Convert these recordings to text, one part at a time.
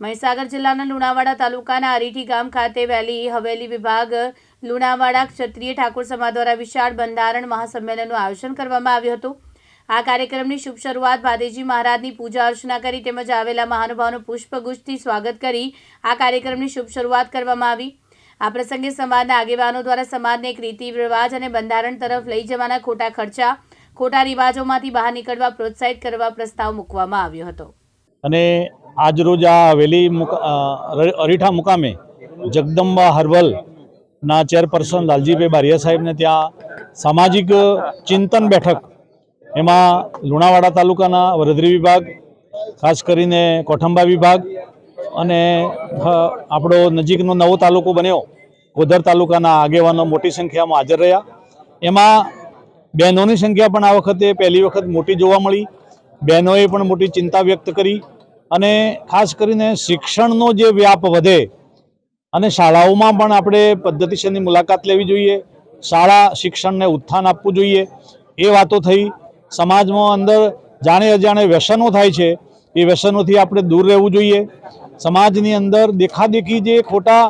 મહીસાગર જિલ્લાના લુણાવાડા તાલુકાના અરીઠી ગામ ખાતે વહેલી હવેલી વિભાગ લુણાવાડા ક્ષત્રિય ઠાકોર સમાજ દ્વારા વિશાળ બંધારણ મહાસંમેલનનું આયોજન કરવામાં આવ્યું હતું. આ કાર્યક્રમની શુભ શરૂઆત ભાદેજી મહારાજની પૂજા અર્ચના કરી તેમજ આવેલા મહાનુભાવનું પુષ્પગુચ્છથી સ્વાગત કરી આ કાર્યક્રમની શુભ શરૂઆત કરવામાં આવી. આ પ્રસંગે સમાજના આગેવાનો દ્વારા સમાજને એક રીતિ, રિવાજ અને બંધારણ તરફ લઈ જવાના ખોટા ખર્ચા, ખોટા રિવાજોમાંથી બહાર નીકળવા પ્રોત્સાહિત કરવા પ્રસ્તાવ મૂકવામાં આવ્યો હતો. અને આજરોજ આ હવેલી અરીઠા મુકામે જગદંબા હર્બલના ચેરપર્સન લાલજીભાઈ બારિયા સાહેબને ત્યાં સામાજિક ચિંતન બેઠક એમાં લુણાવાડા તાલુકાના વરદરી વિભાગ, ખાસ કરીને કોઠંબા વિભાગ અને આપણો નજીકનો નવો તાલુકો બન્યો, ગોધર તાલુકાના આગેવાનો મોટી સંખ્યામાં હાજર રહ્યા. એમાં બહેનોની સંખ્યા પણ આ વખતે પહેલી વખત મોટી જોવા મળી. બહેનોએ પણ મોટી ચિંતા વ્યક્ત કરી. અને ખાસ કરીને શિક્ષણનો જે વ્યાપ વધે અને શાળાઓમાં પણ આપણે પદ્ધતિસરની મુલાકાત લેવી જોઈએ, શાળા શિક્ષણને ઉત્થાન આપવું જોઈએ. એ વાતો થઈ. સમાજમાં અંદર જાણે અજાણે વ્યસનો થાય છે. એ વ્યસનોથી આપણે દૂર રહેવું જોઈએ. સમાજની અંદર દેખાદેખી જે ખોટા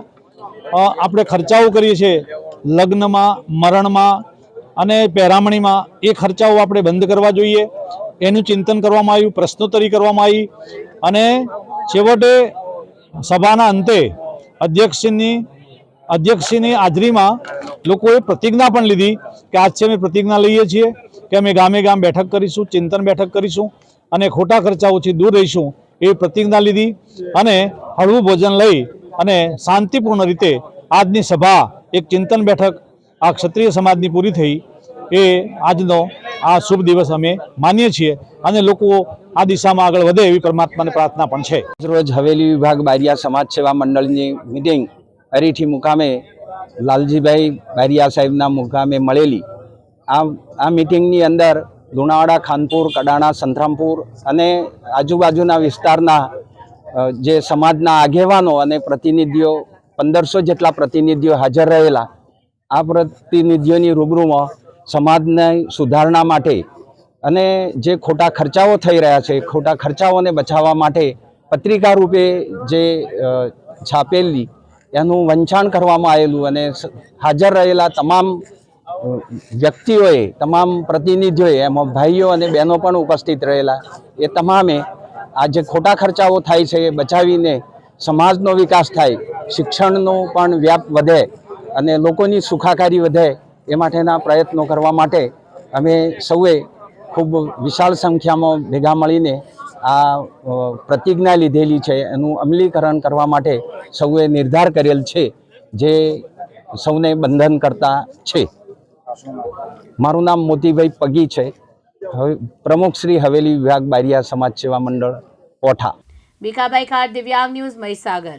આપણે ખર્ચાઓ કરીએ છીએ, લગ્નમાં, મરણમાં અને પહેરામણીમાં એ ખર્ચાઓ આપણે બંધ કરવા જોઈએ. એનું ચિંતન કરવામાં આવ્યું, પ્રશ્નોત્તરી કરવામાં આવી અને છેવટે સભાના અંતે અધ્યક્ષની અધ્યક્ષની હાજરીમાં લોકોએ પ્રતિજ્ઞા પણ લીધી કે આજ છે અમે પ્રતિજ્ઞા લઈએ છીએ કે અમે ગામે ગામ બેઠક કરીશું, ચિંતન બેઠક કરીશું અને ખોટા ખર્ચાઓથી દૂર રહીશું એ પ્રતિજ્ઞા લીધી અને હળવું ભોજન લઈ અને શાંતિપૂર્ણ રીતે આજની સભા, એક ચિંતન બેઠક, આ ક્ષત્રિય સમાજની પૂરી થઈ એ આજનો આ શુભ દિવસ અમે માનીએ છીએ અને લોકો આ દિશામાં આગળ વધે એવી પરમાત્માને પ્રાર્થના પણ છે. રોજ હવેલી વિભાગ બારિયા સમાજ સેવા મંડળની મિટિંગ અરીઠી મુકામે લાલજીભાઈ બારિયા સાહેબના મુકામે મળેલી. આ આ મિટિંગની અંદર લુણાવાડા, ખાનપુર, કડાણા, સંતરામપુર અને આજુબાજુના વિસ્તારના જે સમાજના આગેવાનો અને પ્રતિનિધિઓ, પંદરસો જેટલા પ્રતિનિધિઓ હાજર રહેલા. આ પ્રતિનિધિઓની રૂબરૂમાં સમાજને સુધારણા માટે અને જે ખોટા ખર્ચાઓ થઈ રહ્યા છે, ખોટા ખર્ચાઓને બચાવવા માટે પત્રિકા રૂપે જે છાપેલી, એનું વંચાણ કરવામાં આવેલું અને હાજર રહેલા તમામ વ્યક્તિઓએ, તમામ પ્રતિનિધિઓએ, એમાં ભાઈઓ અને બહેનો પણ ઉપસ્થિત રહેલા, એ તમામે આ જે ખોટા ખર્ચાઓ થાય છે એ બચાવીને સમાજનો વિકાસ થાય, શિક્ષણનો પણ વ્યાપ વધે અને લોકોની સુખાકારી વધે એ માટેના પ્રયત્નો કરવા માટે અમે સૌએ ખૂબ વિશાળ સંખ્યામાં ભેગા મળીને આ પ્રતિજ્ઞા લીધેલી છે. એનું અમલીકરણ કરવા માટે સૌએ નિર્ધાર કરેલ છે જે સૌને બંધન કરતા છે. મારું નામ મોતીભાઈ પગી છે. પ્રમુખ શ્રી હવેલી વિભાગ બારિયા સમાજ સેવા મંડળ કોઠા ભીખાભાઈ ખાર દિવ્યાંગ ન્યૂઝ મહીસાગર.